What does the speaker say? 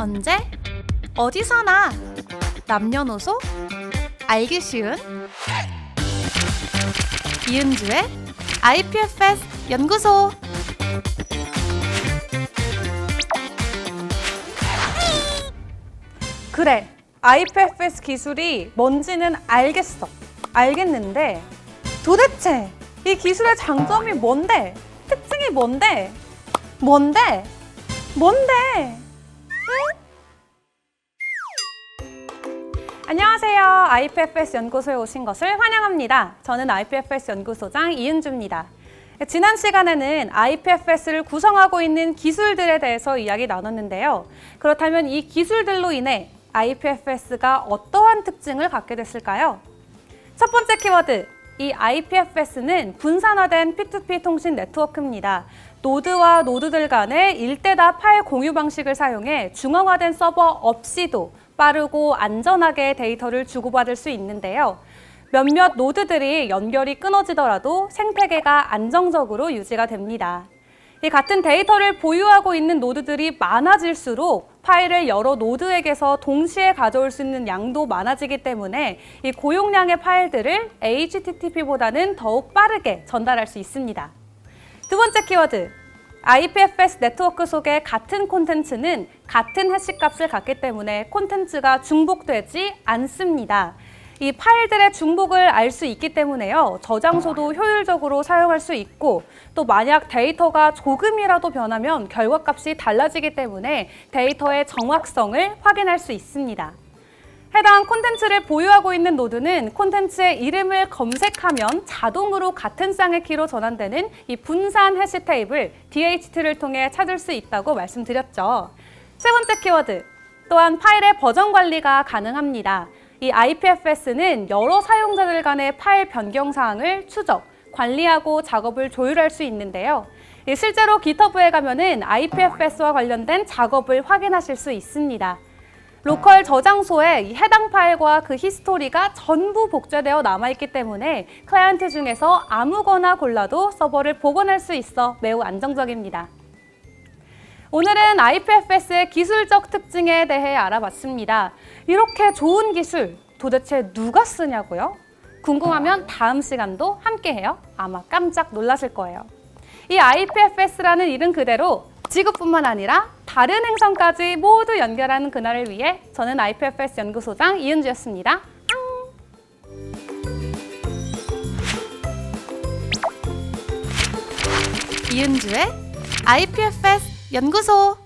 언제? 어디서나 남녀노소 알기 쉬운 이은주의 IPFS 연구소 그래, IPFS 기술이 뭔지는 알겠어. 알겠는데 도대체 이 기술의 장점이 뭔데? 특징이 뭔데? 뭔데? 뭔데? 안녕하세요. IPFS 연구소에 오신 것을 환영합니다. 저는 IPFS 연구소장 이은주입니다. 지난 시간에는 IPFS를 구성하고 있는 기술들에 대해서 이야기 나눴는데요. 그렇다면 이 기술들로 인해 IPFS가 어떠한 특징을 갖게 됐을까요? 첫 번째 키워드, 이 IPFS는 분산화된 P2P 통신 네트워크입니다. 노드와 노드들 간의 일대다 파일 공유 방식을 사용해 중앙화된 서버 없이도 빠르고 안전하게 데이터를 주고받을 수 있는데요. 몇몇 노드들이 연결이 끊어지더라도 생태계가 안정적으로 유지가 됩니다. 이 같은 데이터를 보유하고 있는 노드들이 많아질수록 파일을 여러 노드에게서 동시에 가져올 수 있는 양도 많아지기 때문에 이 고용량의 파일들을 HTTP보다는 더욱 빠르게 전달할 수 있습니다. 두 번째 키워드. IPFS 네트워크 속의 같은 콘텐츠는 같은 해시 값을 갖기 때문에 콘텐츠가 중복되지 않습니다. 이 파일들의 중복을 알 수 있기 때문에요. 저장소도 효율적으로 사용할 수 있고 또 만약 데이터가 조금이라도 변하면 결과값이 달라지기 때문에 데이터의 정확성을 확인할 수 있습니다. 해당 콘텐츠를 보유하고 있는 노드는 콘텐츠의 이름을 검색하면 자동으로 같은 쌍의 키로 전환되는 이 분산 해시 테이블 DHT를 통해 찾을 수 있다고 말씀드렸죠. 세 번째 키워드. 또한 파일의 버전 관리가 가능합니다. 이 IPFS는 여러 사용자들 간의 파일 변경 사항을 추적, 관리하고 작업을 조율할 수 있는데요. 이 실제로 GitHub에 가면은 IPFS와 관련된 작업을 확인하실 수 있습니다. 로컬 저장소에 이 해당 파일과 그 히스토리가 전부 복제되어 남아있기 때문에 클라이언트 중에서 아무거나 골라도 서버를 복원할 수 있어 매우 안정적입니다. 오늘은 IPFS의 기술적 특징에 대해 알아봤습니다. 이렇게 좋은 기술 도대체 누가 쓰냐고요? 궁금하면 다음 시간도 함께해요. 아마 깜짝 놀라실 거예요. 이 IPFS라는 이름 그대로 지구뿐만 아니라 다른 행성까지 모두 연결하는 그날을 위해 저는 IPFS 연구소장 이은주였습니다. 이은주의 IPFS 연구소